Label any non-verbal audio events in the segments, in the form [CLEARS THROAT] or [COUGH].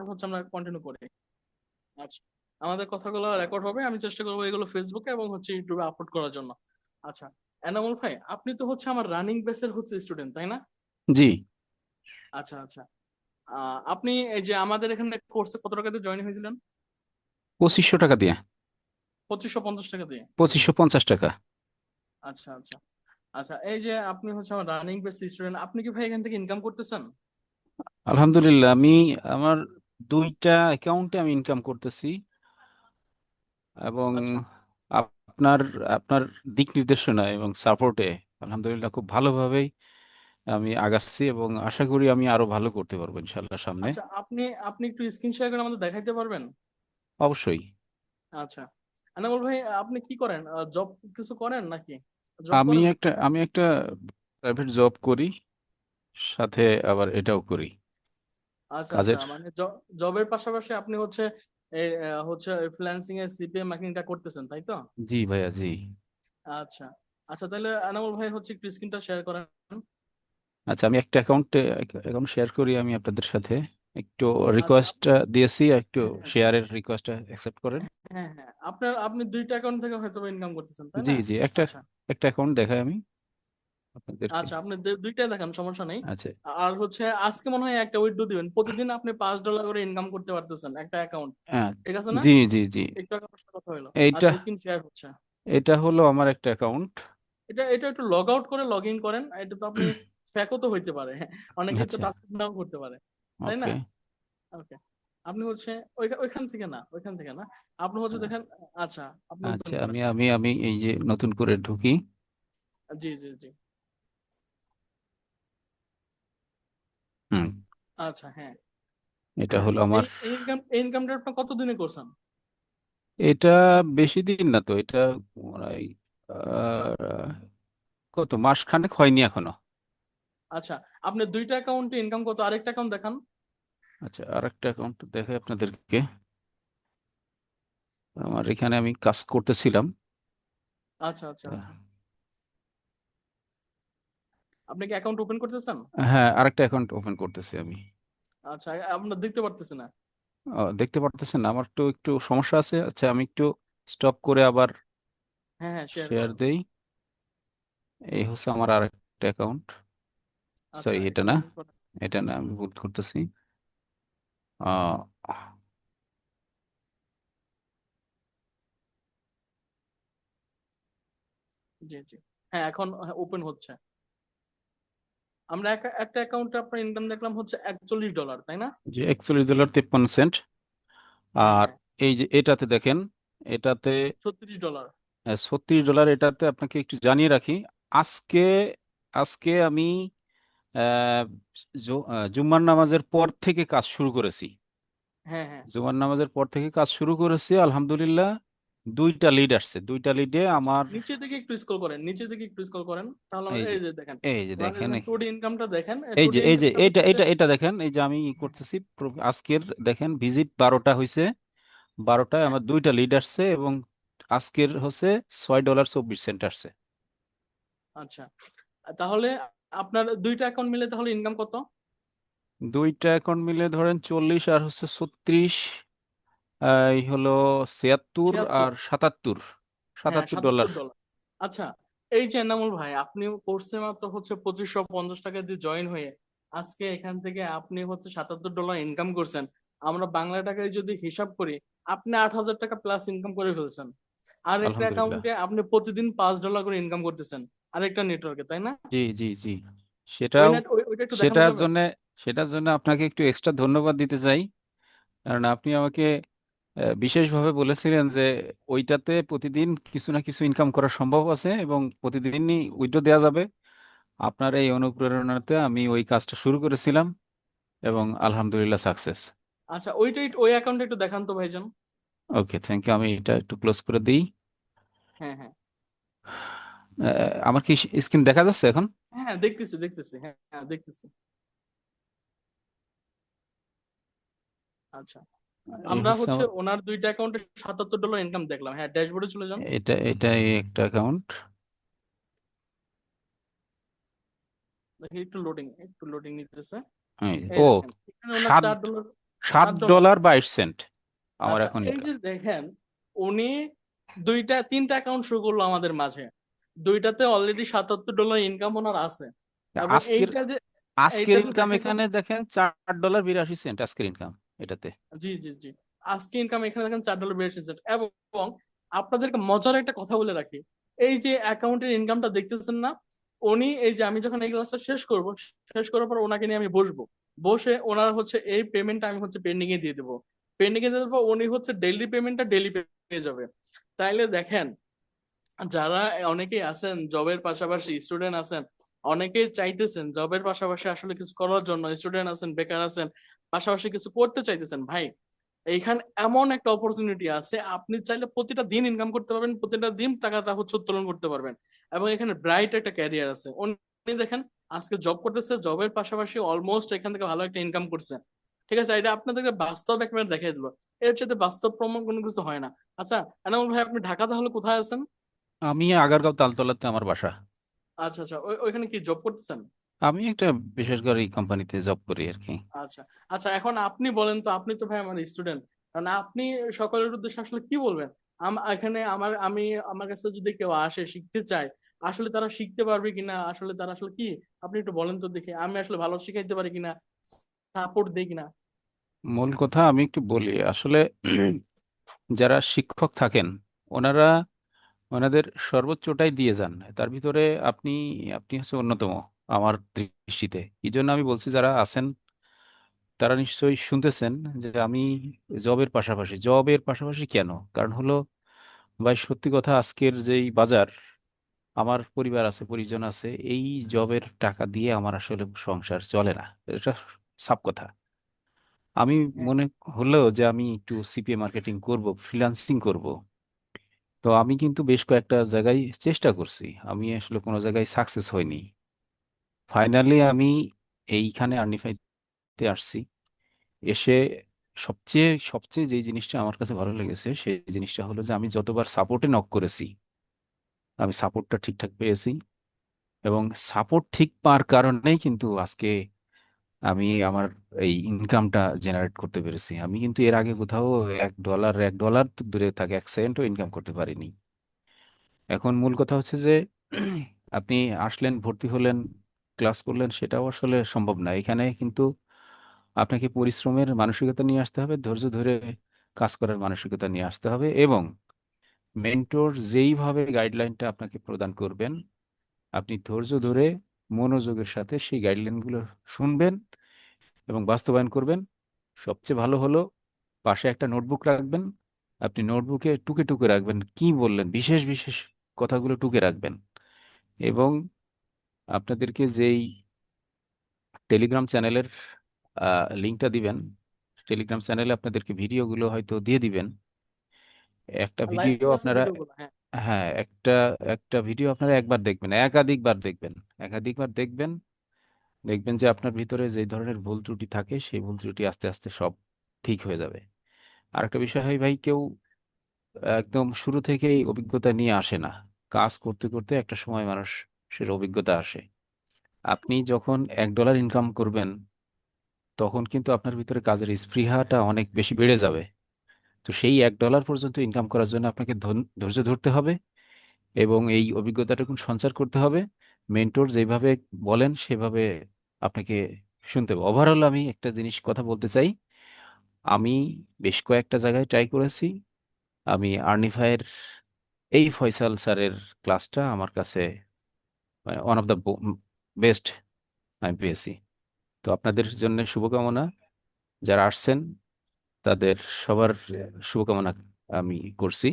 হচ্ছে আমরা কন্টিনিউ করি। আচ্ছা। আমাদের কথাগুলো রেকর্ড হবে। আমি চেষ্টা করব এগুলো ফেসবুকে এবং হচ্ছে ইউটিউবে আপলোড করার জন্য। আচ্ছা এনামুল ভাই আপনি তো হচ্ছে আমার রানিং বেসের হচ্ছে স্টুডেন্ট তাই না? জি। আচ্ছা আচ্ছা। আহ, আপনি এই যে আমাদের এখানে কোর্সে কত টাকা দিয়ে জয়েন হয়েছিলেন? পঁচিশশো টাকা দিয়ে। পঁচিশশো পঞ্চাশ টাকা দিয়ে? পঁচিশশো পঞ্চাশ টাকা। আচ্ছা আচ্ছা। আচ্ছা এই যে আপনি হচ্ছে আমার রানিং বেস স্টুডেন্ট আপনি কি ভাই এখান থেকে ইনকাম করতেছেন? আলহামদুলিল্লাহ আমি আমার দুইটা অ্যাকাউন্টে আমি ইনকাম করতেছি এবং আচ্ছা। আপনার আপনার দিক নির্দেশনা এবং সাপোর্টে আলহামদুলিল্লাহ খুব ভালোভাবেই আমি আগাচ্ছি এবং আশা করি আমি আরও ভালো করতে পারব ইনশাল্লাহ সামনে। আচ্ছা আপনি আপনি একটু স্ক্রিন শেয়ার করে আমাদের দেখাইতে পারবেন? অবশ্যই। আচ্ছা। এনামুল ভাই আপনি কি করেন? জব কিছু করেন নাকি? জব আমি করেন একটা আমি একটা প্রাইভেট জব করি সাথে আবার এটাও করি। আচ্ছা কাজের আচ্ছা মানে জবের পাশাপাশি আপনি হচ্ছে এই আহ, হচ্ছে ফ্রিল্যান্সিং এর সিপিএম মার্কেটিংটা করতেছেন তাই তো? জি ভাইয়া জি। আচ্ছা আচ্ছা তাহলে এনামুল ভাই হচ্ছে একটু স্ক্রিনটা শেয়ার করেন। আচ্ছা আমি একটা অ্যাকাউন্টে অ্যাকাউন্ট শেয়ার করি আমি আপনাদের সাথে। একটু আচ্ছা রিকোয়েস্ট দিয়েছি একটু হ্যাঁ হ্যাঁ শেয়ারের রিকোয়েস্টটা অ্যাকসেপ্ট করেন। হ্যাঁ হ্যাঁ আপনার আপনি দুইটা অ্যাকাউন্ট থেকে হয়তো ইনকাম করতেছেন তাই জি না? জি একটা আচ্ছা। একটা অ্যাকাউন্ট দেখাই আমি। আচ্ছা আপনি দুইটাই দেখান সমস্যা নেই। আচ্ছা। আর হচ্ছে আজকে মনে হয় একটা উইথড্র দিবেন। প্রতিদিন আপনি পাঁচ ডলার করে ইনকাম করতে পারতেছেন একটা অ্যাকাউন্ট ঠিক আছে না? জি জি জি। একটু আগে কথা হলো এইটা আচ্ছা স্ক্রিন শেয়ার হচ্ছে। এটা হলো আমার একটা অ্যাকাউন্ট এটা এটা একটু লগ আউট করে লগ ইন করেন। এটা তো আপনি ফ্যাকও তো হইতে পারে। অনেকে তো আচ্ছা। টাচ নাও করতে পারে। তাই না? ওকে। আপনি হচ্ছে ওইখা- ওইখান থেকে না ওইখান থেকে না। আপনি হচ্ছে দেখেন আচ্ছা আপনি আচ্ছা আমি আমি আমি এই যে নতুন করে ঢুকি। জি জি জি। হুম। আচ্ছা হ্যাঁ। এটা হলো আমার এই ইনকাম এই ইনকামটা আপনি কতদিনে করছেন? এটা বেশি দিন না তো এটা আহ, কত মাস খানেক হয়নি এখনও। আচ্ছা আপনি দুইটা অ্যাকাউন্টে ইনকাম কত আরেকটা অ্যাকাউন্ট দেখান। আচ্ছা আর একটা অ্যাকাউন্ট দেখাই আপনাদেরকে। আমার এখানে আমি কাজ করতেছিলাম। আচ্ছা আচ্ছা আচ্ছা। আপনি কি অ্যাকাউন্ট ওপেন করতেছেন? হ্যাঁ আরেকটা অ্যাকাউন্ট ওপেন করতেছি আমি। আচ্ছা আপনার দেখতে পারতেছি না। ও, দেখতে পারতেছেন না আমার তো একটু সমস্যা আছে। আচ্ছা আমি একটু স্টপ করে আবার হ্যাঁ হ্যাঁ শেয়ার শেয়ার করেন দেই। এই হচ্ছে আমার আরেকটা অ্যাকাউন্ট আচ্ছা সরি এটা এটা না? করেন। এটা না আমি ভুল করতেছি। আহ জি জি। হ্যাঁ এখন ওপেন হচ্ছে। আমরা একটা অ্যাকাউন্টে আপনার ইনকাম দেখলাম হচ্ছে একচল্লিশ ডলার তাই না? যে একচল্লিশ ডলার তিপ্পান্ন সেন্ট হ্যাঁ আর হ্যাঁ। এই যে এটাতে দেখেন এটাতে ছত্রিশ ডলার ছত্রিশ ডলার এটাতে আপনাকে একটু জানিয়ে রাখি আজকে আজকে আমি জু- জুম্মার নামাজের পর থেকে কাজ শুরু করেছি। হ্যাঁ হ্যাঁ। জুমার নামাজের পর থেকে কাজ শুরু করেছি আলহামদুলিল্লাহ। দুইটা লিড আসছে। দুইটা লিডে আমার নিচে দিকে একটু স্ক্রল করেন নিচে দিকে একটু স্ক্রল করেন তাহলে আমরা এই যে দেখেন। এই যে দেখেন টুডে ইনকামটা দেখেন এই যে এই যে এটা এটা এটা দেখেন এই যে আমি করতেছি আজকের দেখেন ভিজিট বারোটা হয়েছে বারোটায় হ্যাঁ। আমার দুইটা লিড আসছে এবং আজকের হচ্ছে ছয় ডলার চব্বিশ সেন্ট আসছে। আচ্ছা তাহলে আপনার দুইটা অ্যাকাউন্ট মিলে তাহলে ইনকাম কত? দুইটা অ্যাকাউন্ট মিলে ধরেন চল্লিশ আর হচ্ছে ছত্রিশ। এই হলো ছিয়াত্তর ছিয়াত্তর। আর সাতাত্তর। হ্যাঁ সাতাত্তর ডলার সাতাত্তর ডলার আচ্ছা এই যে এনামুল ভাই আপনি কোর্সে মাত্র হচ্ছে পঁচিশশো পঞ্চাশ টাকা দিয়ে জয়েন হয়ে আজকে এখান থেকে আপনি হচ্ছে সাতাত্তর ডলার ইনকাম করছেন। আমরা বাংলা টাকায় যদি হিসাব করি আপনি আট হাজার টাকা প্লাস ইনকাম করে ফেলছেন। আর একটা আলহামদুলিল্লাহ। অ্যাকাউন্টে আপনি প্রতিদিন পাঁচ ডলার করে ইনকাম করতেছেন। আরেকটা নেটওয়ার্কে তাই না? জি জি জি। ওই সেটাও ওই- ওইটা একটু দেখানো সেটার যাবে। জন্য সেটার জন্য আপনাকে একটু এক্সট্রা ধন্যবাদ দিতে চাই। কারণ আপনি আমাকে আহ, বিশেষভাবে বলেছিলেন যে ওইটাতে প্রতিদিন কিছু না কিছু ইনকাম করা সম্ভব আছে এবং প্রতিদিনই উইথড্র দেওয়া যাবে। আপনার এই অনুপ্রেরণাতে আমি ওই কাজটা শুরু করেছিলাম এবং আলহামদুলিল্লাহ সাকসেস আচ্ছা ওইটা ওই অ্যাকাউন্টে একটু দেখান তো ভাইজান। ওকে থ্যাংক ইউ আমি এটা একটু ক্লোজ করে দিই। হ্যাঁ হ্যাঁ। আমার কি স্ক্রিন দেখা যাচ্ছে এখন? হ্যাঁ দেখতেছি দেখতেছি। হ্যাঁ হ্যাঁ দেখতেছি। আচ্ছা। আমরা হচ্ছে ওনার দুইটা অ্যাকাউন্টে সাতাত্তর ডলার ইনকাম দেখলাম। হ্যাঁ ড্যাশবোর্ডে চলে যান। এটা এটা এই একটা অ্যাকাউন্ট দেখি একটু লোডিং একটু লোডিং নিতেছে। ও দেখেন এখানে ওনার সাত ডলার সাত ডলার ডলার বাইশ সেন্ট আমার আচ্ছা এখন এই যে দেখেন উনি দুইটা তিনটা অ্যাকাউন্ট শুরু করল আমাদের মাঝে। দুইটাতে অলরেডি সাতাত্তর ডলার ইনকাম ওনার আছে। আজকের এইটা যে আজকের এইটা যে ইনকাম দেখেন এখানে দেখেন চার ডলার বিরাশি সেন্ট আজকের ইনকাম এটাতে। জি জি জি। আজকে ইনকাম এখানে দেখেন চার ডলার বেড়েছে। এবং আপনাদেরকে মজার একটা কথা বলে রাখি। এই যে অ্যাকাউন্টের ইনকামটা দেখতেছেন না, উনি এই যে আমি যখন এই ক্লাসটা শেষ করব, শেষ করার পর ওনাকে নিয়ে আমি বসবো। বসে ওনার হচ্ছে এই পেমেন্টটা আমি হচ্ছে পেন্ডিং এ দিয়ে দেবো। পেন্ডিং এ দিয়ে দেবো উনি হচ্ছে ডেইলি পেমেন্টটা ডেইলি পেয়ে যাবে। তাইলে দেখেন, যারা অনেকেই আছেন জবের পাশাপাশি স্টুডেন্ট আছেন, অনেকেই চাইতেছেন জবের পাশাপাশি আসলে কিছু করার জন্য স্টুডেন্ট আছেন, বেকার আছেন পাশাপাশি কিছু করতে চাইতেছেন ভাই এইখানে এমন একটা অপরচুনিটি আছে আপনি চাইলে প্রতিটা দিন ইনকাম করতে পারবেন প্রতিটা দিন টাকাটা হচ্ছে উত্তোলন করতে পারবেন। এবং এখানে ব্রাইট একটা ক্যারিয়ার আছে। উনি দেখেন আজকে জব করতেছে জবের পাশাপাশি অলমোস্ট এখান থেকে ভালো একটা ইনকাম করছে। ঠিক আছে এটা আপনাদেরকে বাস্তব একবার দেখিয়ে দিল। এর চাইতে বাস্তব প্রমাণ কোনো কিছু হয় না। আচ্ছা এনামুল ভাই আপনি ঢাকা তাহলে কোথায় আছেন? আমি আগারগাঁও তালতলাতে আমার বাসা। আচ্ছা আচ্ছা ওইখানে কি জব করতেছেন? আমি একটা বেসরকারি কোম্পানিতে জব করি আর কি আচ্ছা আচ্ছা এখন আপনি বলেন তো আপনি তো ভাই আমার স্টুডেন্ট কারণ আপনি সকলের উদ্দেশ্যে আসলে কি বলবেন? আম- এখানে আমার আমি আমার কাছে যদি কেউ আসে শিখতে চায় আসলে তারা শিখতে পারবে কিনা? আসলে তারা আসলে কি? আপনি একটু বলেন তো দেখি আমি আসলে ভালো শিখাইতে পারি কিনা? সাপোর্ট দেই কিনা? মূল কথা আমি একটু বলি আসলে [CLEARS THROAT] যারা শিক্ষক থাকেন ওনারা ওনাদের সর্বোচ্চটাই দিয়ে যান। তার ভিতরে আপনি আপনি হচ্ছে অন্যতম। আমার দৃষ্টিতে। এই জন্য আমি বলছি, যারা আছেন, তারা নিশ্চয়ই শুনতেছেন যে আমি জবের পাশাপাশি জবের পাশাপাশি কেন? কারণ হলো, ভাই, সত্যি কথা, আজকের যেই বাজার, আমার পরিবার আছে, পরিজন আছে, এই জবের টাকা দিয়ে আমার আসলে সংসার চলে না। এটা সাপ কথা। আমি মনে হলো যে আমি একটু সিপিএ মার্কেটিং করব ফ্রিল্যান্সিং করব, তো আমি কিন্তু বেশ কয়েকটা জায়গায় চেষ্টা করছি। আমি আসলে কোনো জায়গায় সাকসেস হয়নি। ফাইনালি আমি এইখানে আর্নিফাইতে আসছি। এসে সবচেয়ে সবচেয়ে যে জিনিসটা আমার কাছে ভালো লেগেছে, সেই জিনিসটা হলো যে আমি যতবার সাপোর্টে নক করেছি, আমি সাপোর্টটা ঠিকঠাক পেয়েছি এবং সাপোর্ট ঠিক পাওয়ার কারণেই কিন্তু আজকে আমি আমার এই ইনকামটা জেনারেট করতে পেরেছি। আমি কিন্তু এর আগে কোথাও এক ডলার এক ডলার দূরে থাকে, এক সেন্টও ইনকাম করতে পারিনি। এখন মূল কথা হচ্ছে যে আপনি আসলেন, ভর্তি হলেন ক্লাস করলেন সেটাও আসলে সম্ভব না। এখানে কিন্তু আপনাকে পরিশ্রমের মানসিকতা নিয়ে আসতে হবে, ধৈর্য ধরে কাজ করার মানসিকতা নিয়ে আসতে হবে এবং মেন্টর যেইভাবে গাইডলাইনটা আপনাকে প্রদান করবেন, আপনি ধৈর্য ধরে মনোযোগের সাথে সেই গাইডলাইনগুলো শুনবেন এবং বাস্তবায়ন করবেন। সবচেয়ে ভালো হলো পাশে একটা নোটবুক রাখবেন, আপনি নোটবুকে টুকে টুকে রাখবেন, কি বললেন, বিশেষ বিশেষ কথাগুলো টুকে রাখবেন এবং আপনাদেরকে যেই টেলিগ্রাম চ্যানেলের লিঙ্কটা দিবেন টেলিগ্রাম চ্যানেলে আপনাদেরকে ভিডিওগুলো হয়তো দিয়ে দিবেন। একটা ভিডিও আপনারা হ্যাঁ। হ্যাঁ একটা একটা ভিডিও আপনারা একবার দেখবেন একাধিকবার দেখবেন একাধিকবার দেখবেন দেখবেন যে আপনার ভিতরে যে ধরনের ভুল ত্রুটি থাকে সেই ভুল ত্রুটি আস্তে আস্তে সব ঠিক হয়ে যাবে। আর একটা বিষয় হয় ভাই কেউ একদম শুরু থেকেই অভিজ্ঞতা নিয়ে আসে না। কাজ করতে করতে একটা সময় মানুষের অভিজ্ঞতা আসে। আপনি যখন এক ডলার ইনকাম করবেন, তখন কিন্তু আপনার ভিতরে কাজের স্পৃহাটা অনেক বেশি বেড়ে যাবে। তো সেই এক ডলার পর্যন্ত ইনকাম করার জন্য আপনাকে ধৈর্য ধরতে হবে এবং এই অভিজ্ঞতাটুকু সঞ্চার করতে হবে। মেন্টর যেভাবে বলেন, সেভাবে আপনাকে শুনতে হবে। ওভারঅল আমি একটা জিনিস কথা বলতে চাই। আমি বেশ কয়েকটা জায়গায় ট্রাই করেছি। আমি আর্নিফায়ের, এই ফয়সাল স্যারের ক্লাসটা আমার কাছে ওয়ান অফ দ্য বেস্ট আমি পেয়েছি। তো আপনাদের জন্য শুভকামনা। যারা আসছেন তাদের সবার শুভকামনা আমি করছি।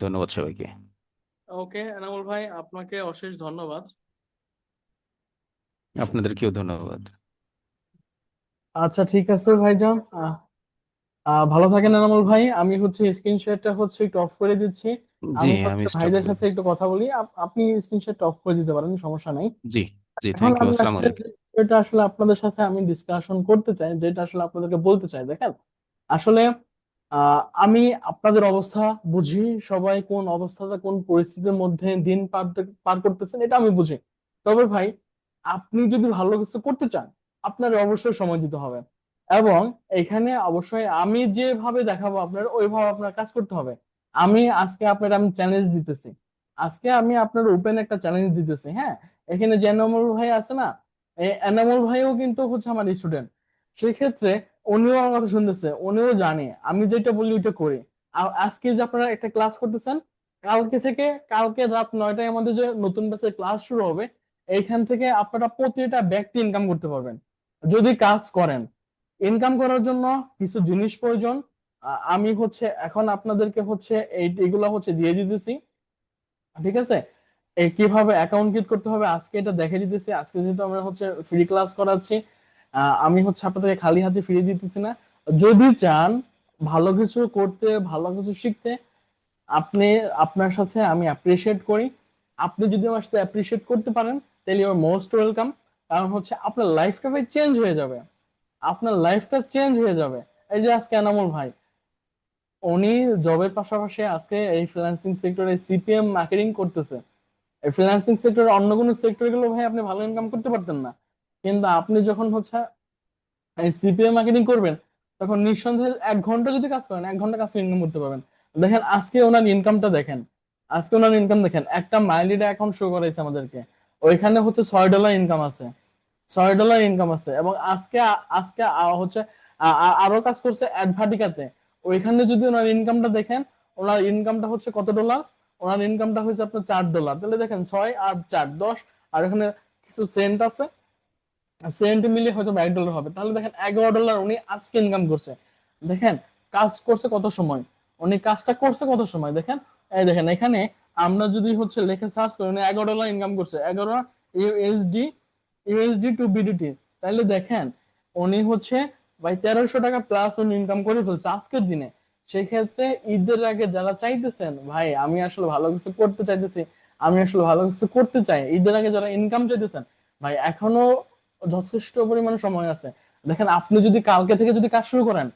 ধন্যবাদ সবাইকে। ওকে এনামুল ভাই আপনাকে অশেষ ধন্যবাদ। আপনাদেরকেও ধন্যবাদ। আচ্ছা ঠিক আছে ভাইজান। ভালো থাকেন এনামুল ভাই। আমি হচ্ছে স্ক্রিন শেয়ারটা হচ্ছে একটু অফ করে দিচ্ছি। জি আমি আমি হচ্ছে স্টপ ভাইদের করে। সাথে দিচ্ছি একটু কথা বলি। আপ- আপনি স্ক্রিন শেয়ারটা অফ করে দিতে পারেন সমস্যা নাই। জি জি এখন থ্যাংক ইউ আমি আসসালামু আসলে আলাইকুম। বিষয়টা আসলে আপনাদের সাথে আমি ডিসকাশন করতে চাই যেটা আসলে আপনাদেরকে বলতে চাই দেখেন আসলে আহ, আমি আপনাদের অবস্থা বুঝি সবাই কোন অবস্থাতে কোন পরিস্থিতির মধ্যে দিন পার পার করতেছেন এটা আমি বুঝি। তবে ভাই আপনি যদি ভালো কিছু করতে চান আপনার অবশ্যই সময় দিতে হবে। এবং এখানে অবশ্যই আমি যেভাবে দেখাবো আপনার ওইভাবে আপনার কাজ করতে হবে। আমি আজকে আপনার আমি চ্যালেঞ্জ দিতেছি। আজকে আমি আপনার ওপেন একটা চ্যালেঞ্জ দিতেছি হ্যাঁ? এখানে যে এনামুল ভাই আছে না এনামুল ভাইও কিন্তু হচ্ছে আমার স্টুডেন্ট সেই ক্ষেত্রে উনিও আমার কথা শুনতেছে, উনিও জানে, আমি যেটা বলি ওইটা করি। আজকে যে আপনারা একটা ক্লাস করতেছেন, কালকে থেকে, কালকে রাত নয়টায় আমাদের যে নতুন ব্যাচের ক্লাস শুরু হবে এইখান থেকে আপনারা প্রতিটা ব্যক্তি ইনকাম করতে পারবেন। যদি কাজ করেন ইনকাম করার জন্য কিছু জিনিস প্রয়োজন আমি হচ্ছে, এখন আপনাদেরকে হচ্ছে এই, এগুলা হচ্ছে দিয়ে দিতেছি। ঠিক আছে? কীভাবে অ্যাকাউন্ট ক্রিয়েট করতে হবে, আজকে এটা দেখে দিতেছি। আজকে যেহেতু আমরা হচ্ছে ফ্রি ক্লাস করাচ্ছি আমি হচ্ছে আপনাদেরকে খালি হাতে ফিরিয়ে দিতেছি না। যদি চান ভালো কিছু করতে, ভালো কিছু শিখতে, আপনি, আপনার সাথে আমি অ্যাপ্রিসিয়েট করি। আপনি যদি আমার সাথে অ্যাপ্রিসিয়েট করতে পারেন, তাহলে ইউর মোস্ট ওয়েলকাম কারণ হচ্ছে আপনার লাইফটা ভাই চেঞ্জ হয়ে যাবে। আপনার লাইফটা চেঞ্জ হয়ে যাবে। এই যে আজকে এনামুল ভাই উনি জবের পাশাপাশি আজকে এই ফ্রিল্যান্সিং সেক্টরে সিপিএম মার্কেটিং করতেছে। এই ফ্রিল্যান্সিং সেক্টরে অন্য কোনো সেক্টরগুলো ভাই আপনি ভালো ইনকাম করতে পারতেন না। কিন্তু আপনি যখন হচ্ছে এই সিপিএম মার্কেটিং করবেন, তখন নিঃসন্দেহে এক ঘণ্টা যদি কাজ করেন, এক ঘণ্টা কাজ ইনকাম করতে পারবেন। দেখেন, আজকে ওনার ইনকামটা দেখেন। আজকে ওনার ইনকাম দেখেন। একটা মাইলিডা অ্যাকাউন্ট শো করাইছে আমাদেরকে। ওইখানে হচ্ছে ছয় ডলার ইনকাম আছে। ছয় ডলার ইনকাম আছে। এবং আজকে আজকে হচ্ছে আরও কাজ করছে অ্যাডভাটিকাতে ওইখানে যদি ওনার ইনকামটা দেখেন, ওনার ইনকামটা হচ্ছে কত ডলার ওনার ইনকামটা হচ্ছে আপনার চার ডলার তাহলে দেখেন ছয় আর চার দশ, আর এখানে কিছু সেন্ট আছে। সেন্ট মিলিয়ে হয়তো এক ডলার হবে। তাহলে দেখেন এগারো ডলার উনি আজকে ইনকাম করছে। দেখেন, কাজ করছে কত সময়? উনি কাজটা করছে কত সময়? দেখেন, এই দেখেন, এখানে আমরা যদি হচ্ছে লেখে সার্চ করি, উনি এগারো ডলার ইনকাম করছে। এগারো ইউএসডি ইউএসডি টু বিডিটি তাহলে দেখেন, উনি হচ্ছে ভাই, তেরোশো টাকা প্লাস উনি ইনকাম করে ফেলছে আজকের দিনে। সেই ক্ষেত্রে ঈদের আগে যারা চাইতেছেন, ভাই, আমি আসলে ভালো কিছু করতে চাইতেছি, আমি আসলে ভালো কিছু করতে চাই। ঈদের আগে যারা ইনকাম চাইতেছেন, ভাই, এখনও যথেষ্ট পরিমাণ সময় আছে। দেখেন, আপনি যদি কালকে থেকে যদি কাজ শুরু করেন,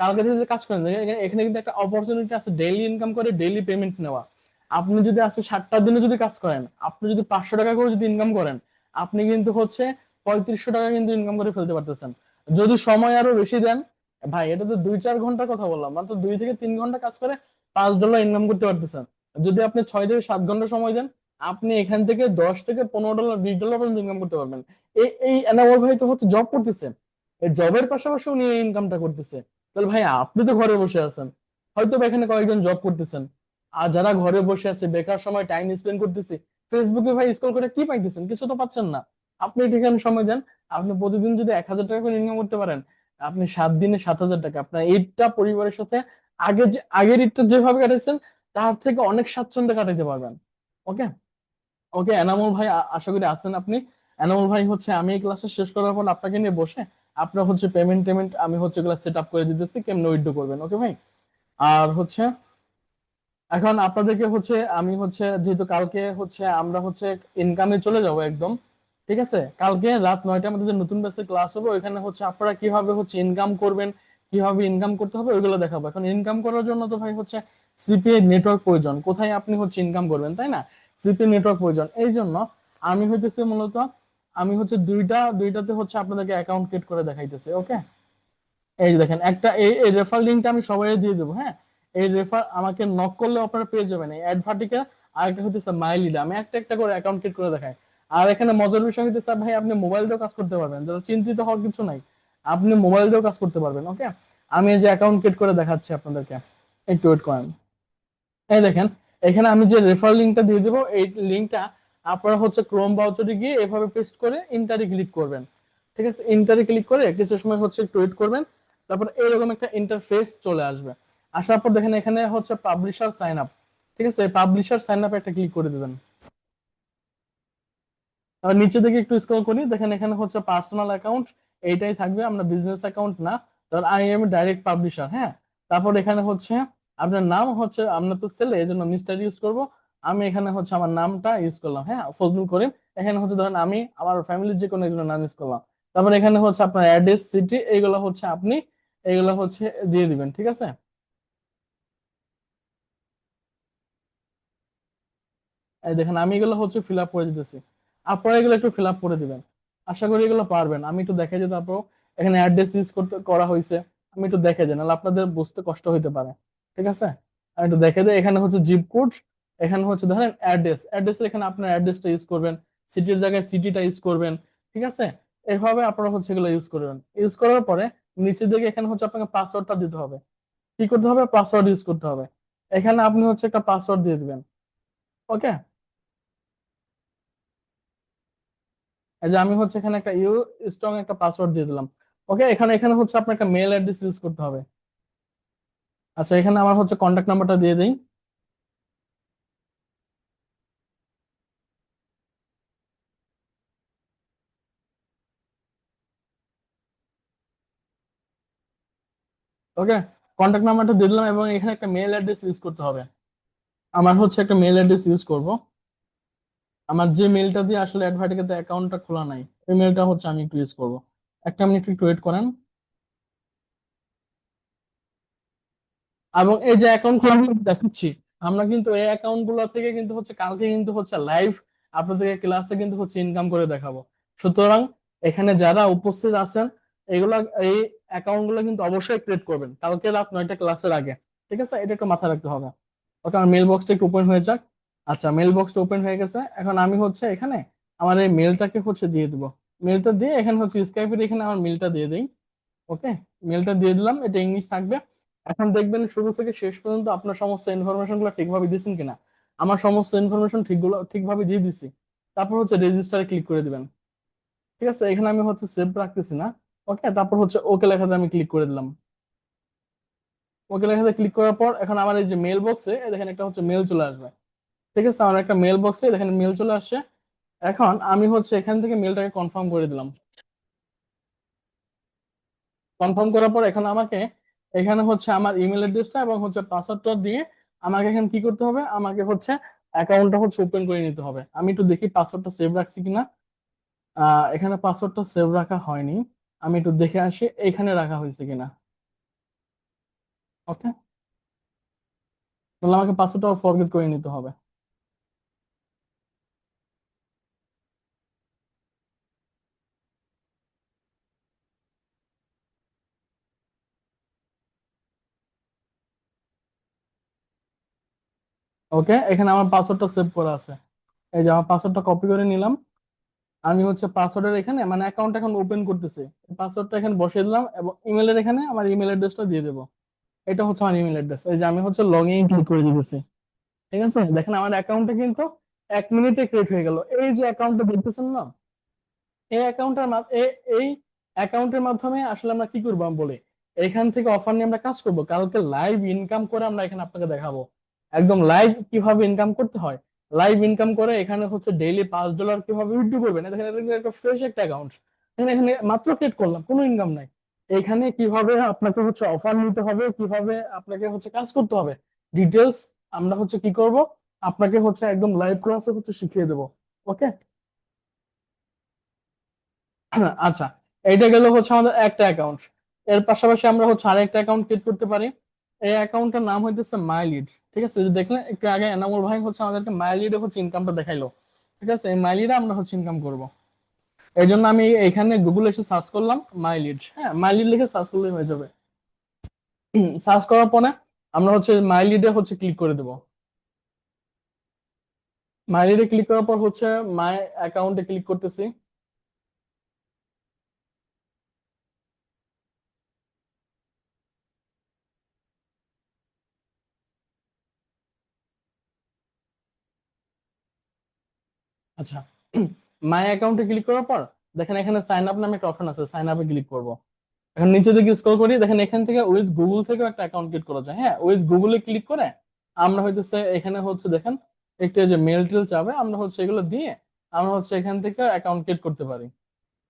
কালকে থেকে যদি কাজ করেন এখানে কিন্তু একটা অপরচুনিটি আছে ডেইলি ইনকাম করে ডেইলি পেমেন্ট নেওয়া। আপনি যদি আজকে সাতটা দিনে যদি কাজ করেন, আপনি যদি পাঁচশো টাকা করে যদি ইনকাম করেন, আপনি কিন্তু হচ্ছে পঁয়ত্রিশশো টাকা কিন্তু ইনকাম করে ফেলতে পারতেছেন। যদি সময় আরও বেশি দেন, ভাই, এটা তো দুই চার ঘণ্টার কথা বললাম, মাত্র দুই থেকে তিন ঘণ্টা কাজ করে পাঁচ ডলার ইনকাম করতে পারতেছেন। যদি আপনি ছয় থেকে সাত ঘণ্টা সময় দেন, আপনি এখান থেকে দশ থেকে পনেরো ডলার বিশ ডলার পর্যন্ত ইনকাম করতে পারবেন। এই এই এনামল ভাই তো হচ্ছে জব করতেছে। এই জবের পাশাপাশি উনি এই ইনকামটা করতেছে। তাহলে ভাই, আপনি তো ঘরে বসে আছেন। হয়তো এখানে কয়েকজন জব করতেছেন। আর যারা ঘরে বসে আছে, বেকার সময় টাইম স্পেন্ড করতেছে ফেসবুকে ভাই স্ক্রল করে কি পাইতেছেন? কিছু তো পাচ্ছেন না। আপনি এখানে সময় দেন। আপনি প্রতিদিন যদি এক হাজার টাকা করে ইনকাম করতে পারেন, আপনি সাত দিনে সাত হাজার টাকা। আপনার ঈদটা পরিবারের সাথে আগে আগের ঈদটা যেভাবে কাটাচ্ছেন তার থেকে অনেক স্বাচ্ছন্দ্যে কাটাতে পারবেন। ওকে? ওকে, এনামুল ভাই আশা করি আসছেন আপনি। এনামুল ভাই হচ্ছে, আমি এই ক্লাসটা শেষ করার পর আপনাকে নিয়ে বসে আপনার হচ্ছে পেমেন্ট টেমেন্ট আমি হচ্ছে ক্লাস সেট আপ করে দিতেছি, কেমন উইথড্র করবেন, ওকে ভাই? আর হচ্ছে, এখন আপনাদেরকে হচ্ছে, আমি হচ্ছে, যেহেতু কালকে হচ্ছে আমরা হচ্ছে ইনকামে চলে যাব একদম ঠিক আছে? কালকে রাত নয়টার মধ্যে যে নতুন ব্যাচের ক্লাস হবে, ওইখানে হচ্ছে আপনারা কীভাবে হচ্ছে ইনকাম করবেন, কীভাবে ইনকাম করতে হবে, ওইগুলো দেখাবো। এখন ইনকাম করার জন্য তো ভাই হচ্ছে সিপিএ নেটওয়ার্ক প্রয়োজন। কোথায় আপনি হচ্ছে ইনকাম করবেন, তাই না? সিপিএ নেটওয়ার্ক প্রয়োজন। এই জন্য আমি হইতেছে মূলত, আমি হচ্ছে দুইটা, দুইটাতে হচ্ছে আপনাদেরকে অ্যাকাউন্ট ক্রিয়েট করে দেখাইতেছি ওকে এই দেখেন, একটা এই এই রেফার লিঙ্কটা আমি সবাই দিয়ে দেবো হ্যাঁ? এই রেফার আমাকে নক করলে আপনারা পেয়ে যাবেন, এই অ্যাডভার্টিকে আর একটা হইতেছে মাইলিডা আমি একটা একটা করে অ্যাকাউন্ট ক্রিয়েট করে দেখাই। আর এখানে মজার বিষয় হইতেছে ভাই, আপনি মোবাইল দিয়েও কাজ করতে পারবেন, যারা চিন্তিত হওয়ার কিছু নাই, আপনি মোবাইল দিয়েও কাজ করতে পারবেন ওকে আমি এই যে অ্যাকাউন্ট ক্রিয়েট করে দেখাচ্ছি আপনাদেরকে একটু ওয়েট করেন এই দেখেন, এখানে আমি যে রেফার লিঙ্কটা দিয়ে দেবো, এই লিঙ্কটা আপনারা হচ্ছে ক্রোম ব্রাউজারে গিয়ে এভাবে পেস্ট করে ইন্টারে ক্লিক করবেন। ঠিক আছে? ইন্টারে ক্লিক করে কিছু সময় হচ্ছে একটু ওয়েট করবেন, তারপর এরকম একটা ইন্টারফেস চলে আসবে। আসার পর দেখেন এখানে হচ্ছে পাবলিশার সাইন আপ ঠিক আছে? পাবলিশার সাইন আপ একটা ক্লিক করে দিবেন। নিচে দিকে একটু স্ক্রল করি, দেখেন এখানে হচ্ছে পার্সোনাল অ্যাকাউন্ট এইটাই থাকবে, আমরা বিজনেস অ্যাকাউন্ট না। ধর আই এম ডাইরেক্ট পাবলিশার হ্যাঁ? তারপর এখানে হচ্ছে আপনার নাম হচ্ছে, আমরা তো ছেলে এই জন্য মিস্টার ইউজ করব। আমি এখানে হচ্ছে আমার নামটা ইউজ করলাম হ্যাঁ? ফজলুল করিম, এখানে হচ্ছে ধরেন আমি আমার ফ্যামিলির যে কোনো একজনের নাম ইউজ করলাম। তারপর এখানে হচ্ছে আপনার অ্যাড্রেস সিটি এইগুলো হচ্ছে আপনি, এইগুলো হচ্ছে দিয়ে দিবেন, ঠিক আছে? দেখেন, আমি এগুলো হচ্ছে ফিল আপ করে দিতেছি। আপনারা এগুলো একটু ফিল আপ করে দিবেন। আশা করি এগুলো পারবেন। আমি একটু দেখাই যে তারপর এখানে অ্যাড্রেস ইউজ করতে, করা হয়েছে, আমি একটু দেখে দিই নাহলে আপনাদের বুঝতে কষ্ট হইতে পারে। ঠিক আছে? আমি একটু দেখে দিই, এখানে হচ্ছে জিপ কোড এখানে হচ্ছে ধরেন অ্যাড্রেস অ্যাড্রেসের এখানে আপনার অ্যাড্রেসটা ইউজ করবেন সিটির জায়গায় সিটিটা ইউজ করবেন, ঠিক আছে? এভাবে আপনারা হচ্ছে এগুলো ইউজ করবেন। ইউজ করার পরে নিচের দিকে এখানে হচ্ছে আপনাকে পাসওয়ার্ডটা দিতে হবে। কি করতে হবে? পাসওয়ার্ড ইউজ করতে হবে। এখানে আপনি হচ্ছে একটা পাসওয়ার্ড দিয়ে দিবেন। ওকে যে আমি হচ্ছে এখানে একটা ইউ স্ট্রং একটা পাসওয়ার্ড দিয়ে দিলাম। ওকে, এখানে এখানে হচ্ছে আপনার একটা মেল অ্যাড্রেস ইউজ করতে হবে। আচ্ছা এখানে আমার হচ্ছে কন্ট্যাক্ট নাম্বারটা দিয়ে দিই। ওকে কন্ট্যাক্ট নাম্বারটা দিয়ে দিলাম এবং এখানে একটা মেল অ্যাড্রেস ইউজ করতে হবে। আমার হচ্ছে একটা মেল অ্যাড্রেস ইউজ করব। আমার যে মেলটা দিয়ে আসলে অ্যাডভার্টিকাতে অ্যাকাউন্টটা খোলা নাই, ওই মেলটা হচ্ছে আমি একটু ইউজ করব। একটা মিনিট একটু ওয়েট করেন। এবং এই যে অ্যাকাউন্ট খোলা দেখাচ্ছি। আমরা কিন্তু এই অ্যাকাউন্টগুলো থেকে কিন্তু হচ্ছে, কালকে কিন্তু হচ্ছে লাইভ আপনাদেরকে ক্লাসে কিন্তু হচ্ছে ইনকাম করে দেখাবো। সুতরাং এখানে যারা উপস্থিত আছেন, এগুলা, এই অ্যাকাউন্টগুলো কিন্তু অবশ্যই ক্রিয়েট করবেন। কালকে রাত নয়টা ক্লাসের আগে। ঠিক আছে? এটা একটু মাথায় রাখতে হবে। ওকে, আমার মেল বক্সটা একটু ওপেন হয়ে যাক। আচ্ছা মেল বক্সটা ওপেন হয়ে গেছে। এখন আমি হচ্ছে এখানে আমার এই মেলটাকে হচ্ছে দিয়ে দিব। মেলটা দিয়ে এখানে হচ্ছে স্কাইপের এখানে আমার মেলটা দিয়ে দিই। ওকে মেলটা দিয়ে দিলাম, এটা ইংলিশ থাকবে। এখন দেখবেন শুরু থেকে শেষ পর্যন্ত আপনার সমস্ত ইনফরমেশনগুলো ঠিকভাবে দিচ্ছেন কিনা? আমার সমস্ত ইনফরমেশন ঠিকগুলো, ঠিকভাবে দিয়ে দিছি। তারপর হচ্ছে রেজিস্টারে ক্লিক করে দিবেন। ঠিক আছে? এখানে আমি হচ্ছে সেভ রাখতেছি না। ওকে তারপর হচ্ছে ওকে লেখাতে আমি ক্লিক করে দিলাম। ওকে লেখাতে ক্লিক করার পর এখন আমার এই যে মেল বক্সে দেখেন একটা হচ্ছে মেল চলে আসবে। ঠিক আছে, আমার একটা মেল বক্সে দেখেন মেল চলে আসছে। এখন আমি হচ্ছে এখান থেকে মেলটাকে কনফার্ম করে দিলাম। কনফার্ম করার পর এখন আমাকে, এখানে হচ্ছে আমার ইমেল অ্যাড্রেসটা এবং হচ্ছে পাসওয়ার্ডটা দিয়ে আমাকে এখানে কি করতে হবে? আমাকে হচ্ছে অ্যাকাউন্টটা হচ্ছে ওপেন করে নিতে হবে। আমি একটু দেখি পাসওয়ার্ডটা সেভ রাখছি কিনা। এখানে পাসওয়ার্ডটা সেভ রাখা হয়নি। আমি একটু দেখে আসি, এখানে রাখা হয়েছে কিনা। ওকে তাহলে আমাকে পাসওয়ার্ডটা ফরগেট করে নিতে হবে। ওকে এখানে আমার পাসওয়ার্ডটা সেভ করা আছে। এই যে আমার পাসওয়ার্ডটা কপি করে নিলাম। আমি হচ্ছে পাসওয়ার্ডের এখানে মানে অ্যাকাউন্ট এখন ওপেন করতেছি। পাসওয়ার্ডটা এখানে বসিয়ে দিলাম এবং ইমেলের এখানে আমার ইমেল অ্যাড্রেসটা দিয়ে দেবো। এটা হচ্ছে আমার ইমেল অ্যাড্রেস এই যে আমি হচ্ছে লগ ইন ক্লিক করে দিতেছি। ঠিক আছে? দেখেন আমার অ্যাকাউন্টটা কিন্তু এক মিনিটে ক্রিয়েট হয়ে গেল। এই যে অ্যাকাউন্টটা দেখতেছেন না? এই অ্যাকাউন্টের এই অ্যাকাউন্টের মাধ্যমে আসলে আমরা কি করব আমি বলি? এখান থেকে অফার নিয়ে আমরা কাজ করব। কালকে লাইভ ইনকাম করে আমরা এখানে আপনাকে দেখাবো। একদম লাইভ কীভাবে ইনকাম করতে হয়? লাইভ ইনকাম করে এখানে হচ্ছে ডেইলি পাঁচ ডলার কীভাবে উইথড্র করবেন এটা একটা ফ্রেশ একটা অ্যাকাউন্ট এখানে মাত্র ক্রিয়েট করলাম, কোনো ইনকাম নাই। এখানে কীভাবে আপনাকে হচ্ছে অফার নিতে হবে, কীভাবে আপনাকে হচ্ছে কাজ করতে হবে ডিটেলস আমরা হচ্ছে কি করব? আপনাকে হচ্ছে একদম লাইভ ক্লাসে হচ্ছে শিখিয়ে দেবো ওকে আচ্ছা এইটা গেল হচ্ছে আমাদের একটা অ্যাকাউন্ট এর পাশাপাশি আমরা হচ্ছে আরেকটা অ্যাকাউন্ট ক্রিয়েট করতে পারি। এই অ্যাকাউন্টটার নাম হইতেছে মাইলিড ঠিক আছে? দেখলেন, একটু আগে এনামুল ভাই হচ্ছে আমাদেরকে মাইলিডে হচ্ছে ইনকামটা দেখাইলো, ঠিক আছে? এই মাইলিডে আমরা হচ্ছে ইনকাম করব। এই জন্য আমি এখানে গুগল এসে সার্চ করলাম মাইলিড হ্যাঁ? মাইলিড লিখে সার্চ করলে হয়ে যাবে। সার্চ করার পরে আমরা হচ্ছে মাইলিডে হচ্ছে ক্লিক করে দেব। মাইলিডে ক্লিক করার পর হচ্ছে মাই অ্যাকাউন্টে ক্লিক করতেছি। আচ্ছা মাই অ্যাকাউন্টে ক্লিক করার পর দেখেন এখানে সাইন আপ নামে একটা অপশন আছে সাইন আপে ক্লিক করব। এখন নিচে দিকে স্ক্রল করি, দেখেন এখান থেকে উইথ গুগল থেকেও একটা অ্যাকাউন্ট ক্রিয়েট করা যায়। হ্যাঁ উইথ গুগলে ক্লিক করে আমরা হইতেছে এখানে হচ্ছে দেখেন একটু যে মেল টেল চাবে, আমরা হচ্ছে এগুলো দিয়ে আমরা হচ্ছে এখান থেকে অ্যাকাউন্ট ক্রিয়েট করতে পারি।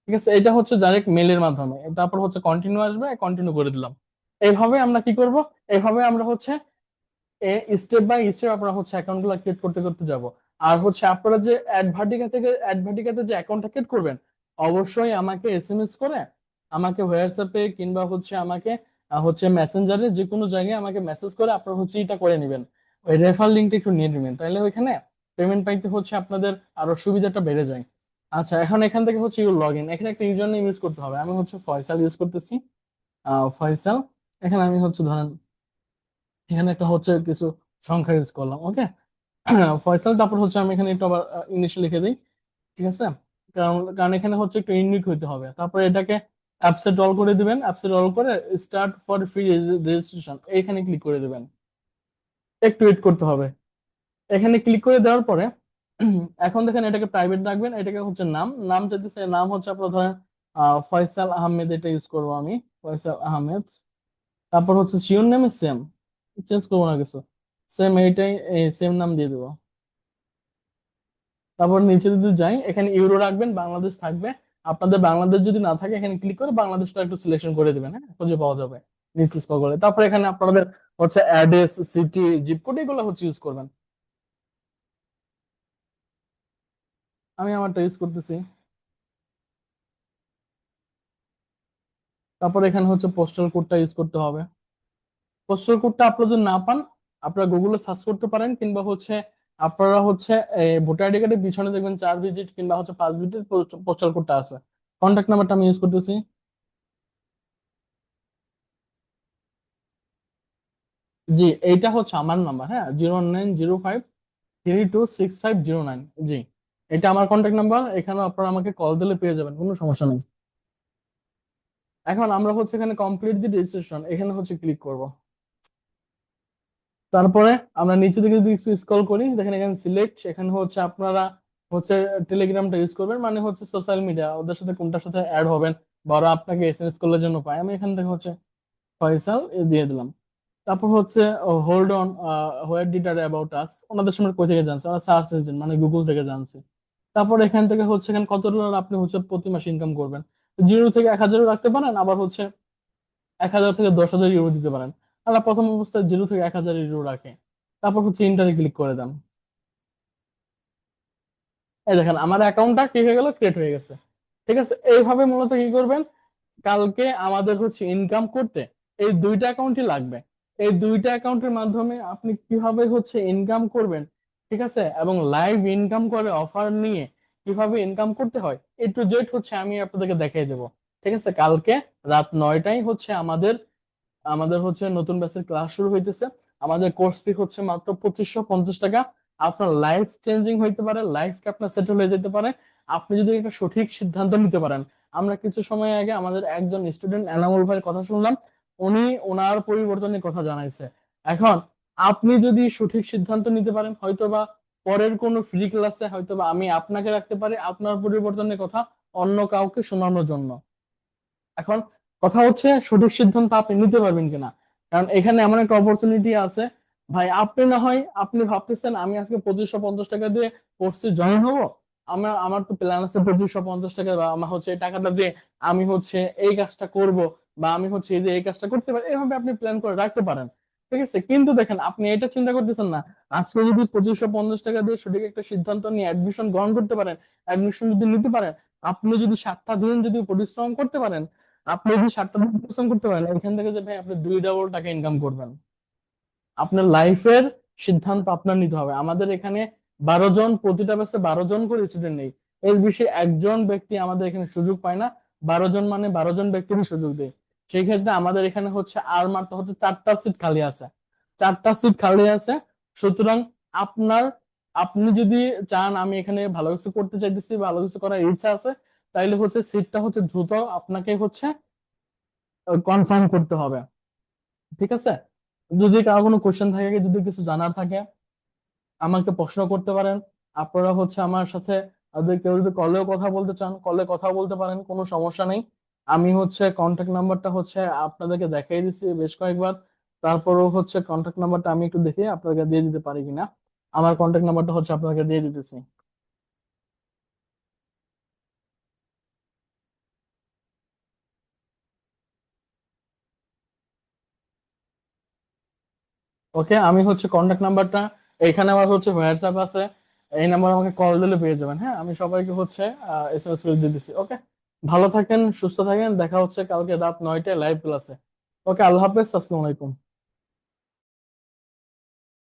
ঠিক আছে, এটা হচ্ছে ডাইরেক্ট মেলের মাধ্যমে। তারপর হচ্ছে কন্টিনিউ আসবে কন্টিনিউ করে দিলাম। এইভাবে আমরা কি করব? এইভাবে আমরা হচ্ছে স্টেপ বাই স্টেপ আমরা হচ্ছে অ্যাকাউন্টগুলো ক্রিয়েট করতে করতে যাব। আর হচ্ছে আপনারা যে অ্যাডভার্টিকা থেকে অ্যাডভার্টিকাতে যে অ্যাকাউন্টটা ক্রিয়েট করবেন, অবশ্যই আমাকে এসএমএস করে আমাকে হোয়াটসঅ্যাপে কিংবা হচ্ছে আমাকে হচ্ছে মেসেঞ্জারে যে কোনো জায়গায় আমাকে মেসেজ করে আপনারা হচ্ছে এটা করে নেবেন। ওই রেফার লিঙ্কটা একটু নিয়ে নেবেন। তাহলে ওইখানে পেমেন্ট পাইতে হচ্ছে আপনাদের আরও সুবিধাটা বেড়ে যায়। আচ্ছা এখন এখান থেকে হচ্ছে ইউর লগ ইন এখানে একটা ইউজার নেম ইউজ করতে হবে। আমি হচ্ছে ফয়সাল ইউজ করতেছি। ফয়সাল এখানে আমি হচ্ছে ধরেন, এখানে একটা হচ্ছে কিছু সংখ্যা ইউজ করলাম ওকে ফয়সাল, তারপর হচ্ছে আমি এখানে একটু আবার ইংলিশে লিখে দিই, ঠিক আছে? কারণ কারণ এখানে হচ্ছে একটু ইউনিক হইতে হবে। তারপরে এটাকে অ্যাপসে অল করে দিবেন অ্যাপসে অল করে স্টার্ট ফর ফ্রি রেজিস্ট্রেশন এইখানে ক্লিক করে দিবেন। একটু ওয়েট করতে হবে। এখানে ক্লিক করে দেওয়ার পরে, এখন দেখেন এটাকে প্রাইভেট রাখবেন, এটাকে হচ্ছে নাম নাম চাইতেছে নাম হচ্ছে আপনার ধরেন ফয়সাল আহমেদ এটা ইউজ করব আমি, ফয়সাল আহমেদ। তারপর হচ্ছে শিওর নেমে সেম চেঞ্জ করব না কিছু। সেম এইটাই সেম নাম দিয়ে দেবো। তারপর নিচে যদি যাই, এখানে ইউরো রাখবেন, বাংলাদেশ থাকবে। আপনাদের বাংলাদেশ যদি না থাকে, এখানে ক্লিক করে বাংলাদেশটা একটু সিলেকশন করে দিবেন হ্যাঁ? খুঁজে পাওয়া যাবে, নিচে স্ক্রল করে। তারপর এখানে আপনাদের হচ্ছে অ্যাড্রেস সিটি জিপ কোড এগুলো হচ্ছে ইউজ করবেন। আমি আমারটা ইউজ করতেছি। তারপর এখানে হচ্ছে পোস্টাল কোডটা ইউজ করতে হবে। পোস্টাল কোডটা আপনারা যদি না পান আপনারা গুগলে সার্চ করতে পারেন, কিংবা হচ্ছে আপনারা হচ্ছে ভোটার আইডি কার্ডের পিছনে দেখবেন চার ডিজিট কিংবা হচ্ছে পাঁচ ডিজিট পোস্টাল কোডটা আছে। কন্ট্যাক্ট নাম্বারটা আমি ইউজ করতেছি। জি, এইটা হচ্ছে আমার নাম্বার হ্যাঁ? Zero nine zero five three two six five zero nine G. এটা আমার কন্ট্যাক্ট নাম্বার এখানে আপনারা আমাকে কল দিলে পেয়ে যাবেন, কোনো সমস্যা নেই। এখন আমরা হচ্ছে এখানে কমপ্লিট দি রেজিস্ট্রেশন এখানে হচ্ছে ক্লিক করব। তারপরে আমরা নিচে দিকে যদি স্ক্রল করি, দেখেন এখানে সিলেক্ট এখানে হচ্ছে আপনারা হচ্ছে টেলিগ্রামটা ইউজ করবেন মানে হচ্ছে সোশ্যাল মিডিয়া ওদের সাথে কোনটার সাথে অ্যাড হবেন বা ওরা আপনাকে এসএমএস করার জন্য পায়। আমি এখান থেকে হচ্ছে ফয়সাল দিয়ে দিলাম। তারপর হচ্ছে হোল্ড অন হোয়ার ডিটার অ্যাবাউট আস ওনাদের সময় কোথা থেকে জানছে? ওরা সার্চ ইঞ্জিন মানে গুগল থেকে জানছে। তারপর এখান থেকে হচ্ছে এখানে কত ডলার আপনি হচ্ছে প্রতি মাসে ইনকাম করবেন? জিরো থেকে এক হাজারও রাখতে পারেন, আবার হচ্ছে এক হাজার থেকে দশ হাজার ইউরো দিতে পারেন। আমরা প্রথম অবস্থায় জিরো থেকে এক হাজার ইউরো রাখে। তারপর হচ্ছে ইন্টারে ক্লিক করে দেন। এই দেখেন, আমার অ্যাকাউন্টটা কি হয়ে গেল? ক্রিয়েট হয়ে গেছে। ঠিক আছে? এইভাবে মূলত কি করবেন? কালকে আমাদের হচ্ছে ইনকাম করতে এই দুইটা অ্যাকাউন্টই লাগবে। এই দুইটা অ্যাকাউন্টের মাধ্যমে আপনি কীভাবে হচ্ছে ইনকাম করবেন? ঠিক আছে? এবং লাইভ ইনকাম করে অফার নিয়ে কীভাবে ইনকাম করতে হয়? এ টু জেড হচ্ছে আমি আপনাদেরকে দেখিয়ে দেবো। ঠিক আছে? কালকে রাত নয়টায় হচ্ছে আমাদের আমাদের হচ্ছে নতুন ব্যাচের ক্লাস শুরু হইতেছে। আমাদের কোর্স ফি হচ্ছে মাত্র পঁচিশশো পঞ্চাশ টাকা। আপনার লাইফ চেঞ্জিং হইতে পারে লাইফকে আপনার সেটেল হয়ে যেতে পারে। আপনি যদি একটা সঠিক সিদ্ধান্ত নিতে পারেন। আমরা কিছু সময় আগে আমাদের একজন স্টুডেন্ট এনামুল ভাইয়ের কথা শুনলাম। উনি ওনার পরিবর্তনের কথা জানাইছে। এখন আপনি যদি সঠিক সিদ্ধান্ত নিতে পারেন, হয়তোবা পরের কোনো ফ্রি ক্লাসে হয়তোবা আমি আপনাকে রাখতে পারি আপনার পরিবর্তনের কথা অন্য কাউকে শোনানোর জন্য। এখন কথা হচ্ছে, সঠিক সিদ্ধান্ত আপনি নিতে পারবেন কিনা। কারণ এখানে এমন একটা অপরচুনিটি আছে। ভাই, আপনি না হয়, আপনি ভাবতেছেন, আমি আজকে পঁচিশশো পঞ্চাশ টাকা দিয়ে কোর্সে জয়েন হব? আমার আমার তো প্ল্যান আছে পঁচিশশো পঞ্চাশ টাকা বা আমার হচ্ছে টাকাটা দিয়ে আমি হচ্ছে এই কাজটা করব বা আমি হচ্ছে এই যে এই কাজটা করতে পারি, এভাবে আপনি প্ল্যান করে রাখতে পারেন। ঠিক আছে? কিন্তু দেখেন, আপনি এটা চিন্তা করতেছেন না। আজকে যদি পঁচিশশো পঞ্চাশ টাকা দিয়ে সঠিক একটা সিদ্ধান্ত নিয়ে অ্যাডমিশন গ্রহণ করতে পারেন অ্যাডমিশন যদি নিতে পারেন, আপনি যদি সাতটা দিন যদি পরিশ্রম করতে পারেন আপনি যদি সাতটা দিন পরিশ্রম করতে পারেন, এখান থেকে যে, ভাই, আপনি দুই ডাবল টাকা ইনকাম করবেন। আপনার লাইফের সিদ্ধান্ত আপনার নিতে হবে। আমাদের এখানে বারো জন, প্রতিটা ব্যাচে বারো জন করে স্টুডেন্ট নেই। এর বেশি একজন ব্যক্তি আমাদের এখানে সুযোগ পায় না। বারো জন মানে বারো জন ব্যক্তিরই সুযোগ দেয়। সেই ক্ষেত্রে আমাদের এখানে হচ্ছে আর মাত্র হচ্ছে চারটা সিট খালি আছে। চারটা সিট খালি আছে। সুতরাং আপনার, আপনি যদি চান আমি এখানে ভালো কিছু করতে চাইতেছি, ভালো কিছু করার ইচ্ছা আছে তাইলে হচ্ছে সিটটা হচ্ছে দ্রুত আপনাকে হচ্ছে কনফার্ম করতে হবে। ঠিক আছে? যদি কারও কোনো কোশ্চেন থাকে, যদি কিছু জানার থাকে, আমাকে প্রশ্ন করতে পারেন। আপনারা হচ্ছে আমার সাথে কেউ যদি কলেও কথা বলতে চান কলে কথা বলতে পারেন, কোনো সমস্যা নেই। আমি হচ্ছে কন্ট্যাক্ট নাম্বারটা হচ্ছে আপনাদেরকে দেখাই দিছি বেশ কয়েকবার। তারপরেও হচ্ছে কন্ট্যাক্ট নাম্বারটা আমি একটু দেখে আপনাদেরকে দিয়ে দিতে পারি কিনা। আমার কন্ট্যাক্ট নাম্বারটা হচ্ছে আপনাদেরকে দিয়ে দিতেছি। ওকে আমি হচ্ছে কন্ট্যাক্ট নাম্বারটা এখানে আমার হচ্ছে হোয়াটসঅ্যাপ আছে, এই নাম্বার আমাকে কল দিলে পেয়ে যাবেন। হ্যাঁ আমি সবাইকে হচ্ছে এসএমএস করে দিয়ে দিছি। ওকে ভালো থাকেন, সুস্থ থাকেন, দেখা হচ্ছে কালকে রাত নয়টায় লাইভ ক্লাসে ওকে আল্লাহ হাফেজ, আসসালামু আলাইকুম।